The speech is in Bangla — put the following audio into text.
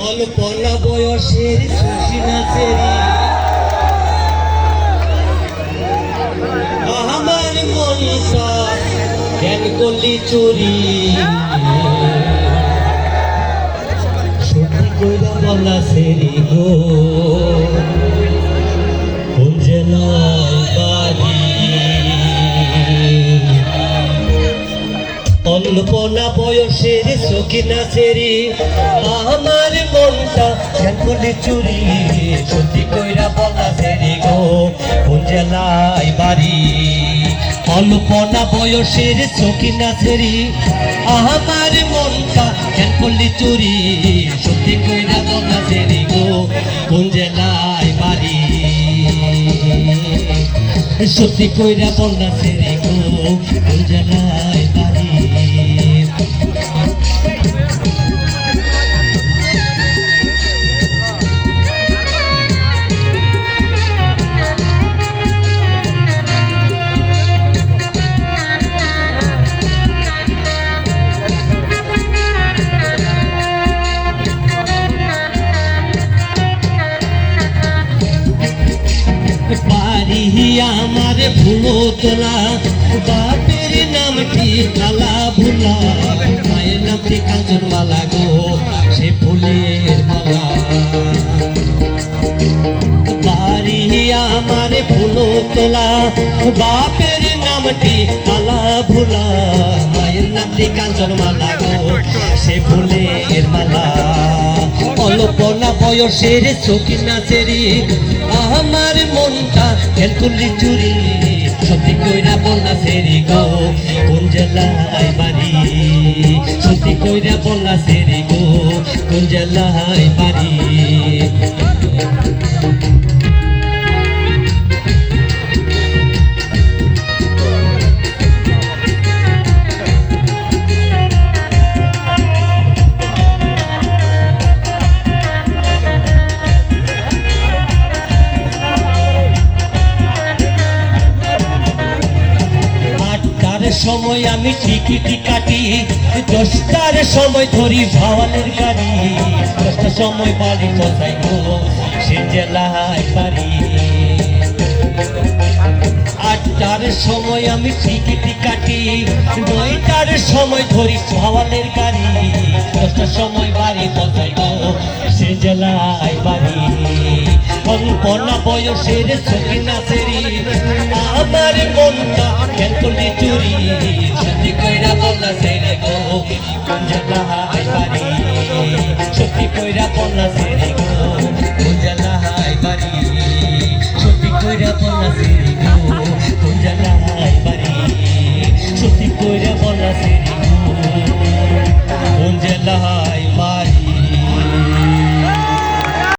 অল্পনা বয়সের সুসিনা সেরি আমার মনসা জ্ঞান করলি চুরি। সত্যি কইরা বলা সেরি গো। অল্পনা বয়সের সখিনা সেরি, আমার মনটা ঝালকুলি চুরি, সত্যি কইরা বলা সেরি গো, কোন জেলায় বাড়ি? অল্পনা বয়সের সখিনা সেরি, আমার মনটা ঝালকুলি চুরি, সত্যি কইরা বলা সেরি গো, কোন জেলায় সত্যি কইরা বলা সেরি গো জেলায় বাড়ি আমার ভুলো তোলা বাপের নামটি কালা ভুলা? মায়ের নামটি কাঞ্চন মালা গো, সে ফুলের মালা। বাড়ি আমার ভুলো তোলা বাপের নামটি কালা ভুলা। মায়ের নামটি কাঞ্চন মালা গো, সে ফুলের মালা। অল্পনা বয়সের চোখি নাচেরি আমার মনটা খেলকুলি চুরি, সত্যি কইরা বন্যা সেরি গো, কোন জেলায় বাড়ি? সত্যি কইরা বন্যা সেরি গো, কোন জেলায় বাড়ি? সময় আমি টিকিটি কাটি, দশটার সময় ধরি ভাওয়ালের গাড়ি। দশটার সময় বাড়ি কোথায় গো, সে জেলায় বাড়ি। আটটার সময় আমি টিকিটি কাটি, নয়টার সময় ধরি ভাওয়ালের গাড়ি। দশটার সময় বাড়ি কোথায় গো, সে জেলায় বাড়ি। অল্পনা বয়সের ছবি সত্যি কইরা পল্লা সেরে গো উজালা হাই বাড়ি। সত্যি কইরা পল্লা সেরে গো উজালা হাই বাড়ি। সত্যি কইরা পল্লা সেরে গো উজালা হাই